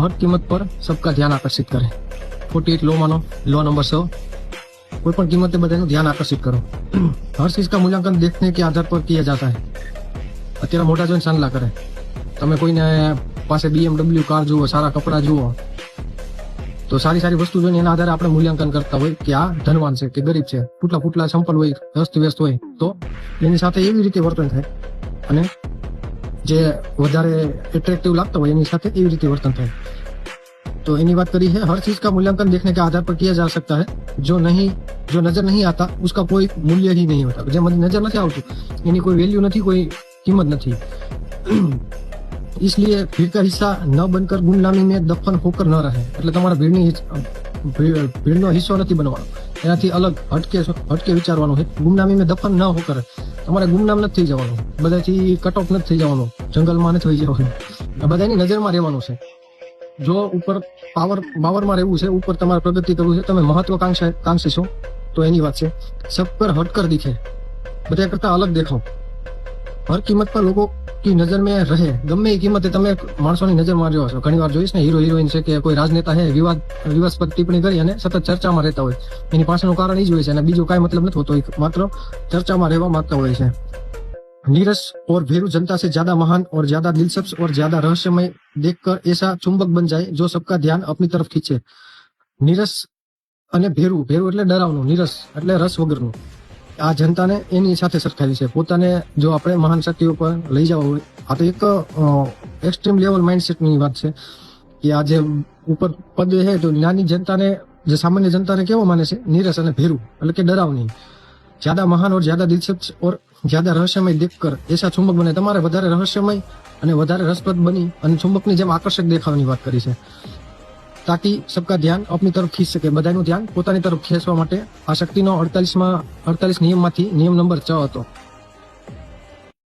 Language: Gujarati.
हर कीमत पर सबका ध्यान आकर्षित करें फोर्टी एट लो मानो लो नंबर सौ कोई पण कीमते બધાનું ધ્યાન આકર્ષિત કરો હર ચીજ का मूल्यांकन देखने के आधार पर किया जाता है અત્યારે મોટા જોઈને સાંડલા કરે તમે કોઈને પાસે બીએમડબલ્યુ કાર જુઓ સારા કપડાં જુઓ તો સારી સારી વસ્તુ જોઈને એના આધારે આપણે મૂલ્યાંકન કરતા હોય કે આ ધનવાન છે કે ગરીબ છે ફૂટલા ફૂટલા સંપલ હોય વ્યસ્ત વ્યસ્ત હોય તો એની સાથે એવી રીતે વર્તન થાય અને જે વધારે એટ્રેક્ટિવ લાગતો હોય એની સાથે એવી રીતે વર્તન થાય तो इन्हीं बात करी है हर चीज का मूल्यांकन देखने के आधार पर किया जा सकता है जो नहीं जो नजर नहीं आता उसका कोई मूल्य ही नहीं होता જે મને નજર નથી આવતું એની કોઈ વેલ્યુ નથી કોઈ કિંમત નથી इसलिए भीड़ का हिस्सा न बनकर गुमनामी में दफन होकर न रहे એટલે તમારા ભીડની હિસ- ભીડ- ભીડનો હિસ્સો નથી બનવાનો એનાથી અલગ હટકે હટકે વિચારવાનું છે ગુમનામી મેં દફન ન હોકર તમારે ગુમનામ નથી થઈ જવાનું. બધાથી કટ ઓફ નથી થઈ જવાનું. જંગલમાં નથી થઈ જવાનું. બધાની નજરમાં રહેવાનું છે. જો ઉપર પાવર પાવરમાં રહેવું છે, ઉપર તમારે પ્રગતિ કરવું છે, તમે મહત્વકાંક્ષા, કાંક્ષી છો, તો એની વાત છે. સબ પર હટકર દીખે. બધા કરતા અલગ દેખાવ. હર કિંમત પર લોકો કી નજર મેં રહે ગમે એ કિંમતે તમે માણસોની નજર માર્યો હશો ઘણી વાર જોઈશ ને હીરો હિરોઈન છે કે કોઈ રાજનેતા છે વિવાદ વિવાદસ્પદ ટિપ્પણી કરી અને સતત ચર્ચામાં રહેતા હોય એની પાછળનું કારણ એ જ હોય છે અને બીજું કાંઈ મતલબ નથી હોતો એ માત્ર ચર્ચામાં રહેવા માંગતા હોય છે नीरस और भेरू जनता से ज्यादा महान और ज्यादा दिलचस्प और ज्यादा रहस्यमय देखकर ऐसा चुंबक बन जाए जो सबका ध्यान अपनी तरफ खींचे નીરસ અને ભેરું ભેરું એટલે ડરાવનું નીરસ એટલે રસ વગરનું આ જનતાને એની સાથે સરખાવી છે. પોતાને જો આપણે મહાન શક્તિઓ પર લઈ જવા હોય, આ તો એક એક્સ્ટ્રીમ લેવલ માઇન્ડસેટની વાત છે કે આ જે ઉપર પદ છે તો નાની જનતાને, જે સામાન્ય જનતાને કેવો માને છે? નીરસ અને ભેરું, એટલે કે ડરાવની જ્યાદા મહાન ઓર જ્યાદા દિલચસ્પ ઓર જ્યાદા રહસ્યમય દેખકર, એસા ચુંબક બને. તમારે વધારે રહસ્યમય અને વધારે રસપ્રદ બની અને ચુંબકની જેમ આકર્ષક દેખાવાની વાત કરી છે. તાકી સબકા ધ્યાન આપની તરફ ખીંચ શકે. બધાનું ધ્યાન પોતાની તરફ ખેંચવા માટે. આ શક્તિનો અડતાલીસમાં, અડતાલીસ નિયમમાંથી નિયમ નંબર છ હતો.